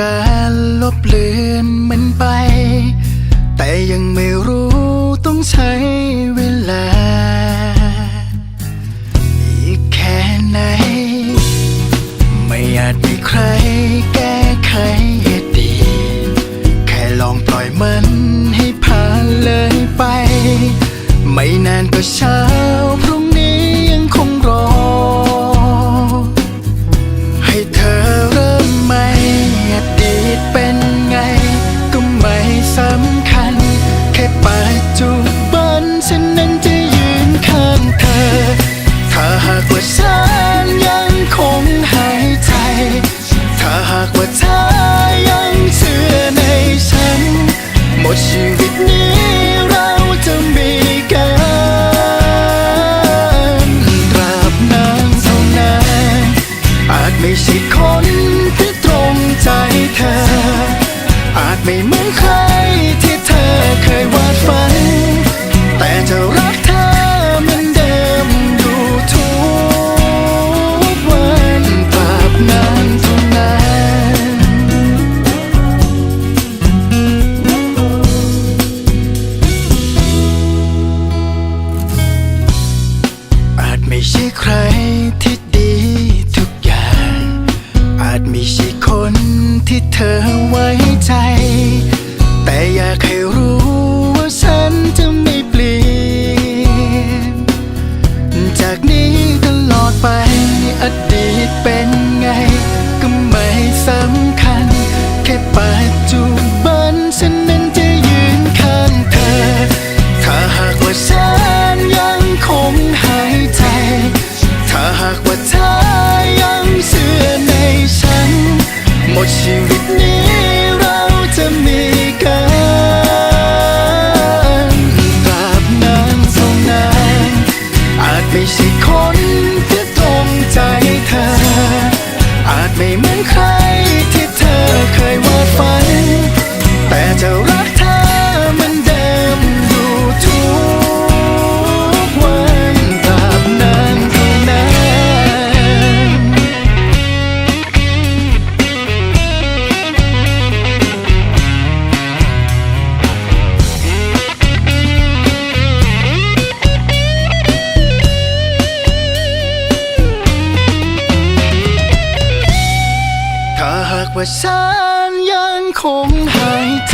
การลบเลือนมันไป แต่ยังไม่รู้ต้องใช้เวลา อีกแค่ไหน ไม่อาจมีใครแก้ไขอดี แค่ลองปล่อยมันให้ผ่านเลยไป ไม่นานก็เช้า ไม่เหมือนใครที่เธอเคยวาดฝัน แต่จะรักเธอเหมือนเดิมอยู่ทุกวันตราบนานเท่านานอาจไม่ใช่ใครที่ดีทุกอย่าง อาจไม่ใช่คนที่เธอไว้ใจ แต่อยากให้รู้ว่าฉันจะไม่เปลี่ยน จากนี้ตลอดไปอดีตเป็นไง ก็ไม่สำคัญ แค่ปัจจุบันฉันนั้นจะยืนข้างเธอ ถ้าหากว่าฉันยังคงหายใจ ถ้าหากว่าเธอยังเชื่อในฉัน หมดชีวิตนี้ ไม่เหมือนใคร ว่าฉันยังคงหายใจ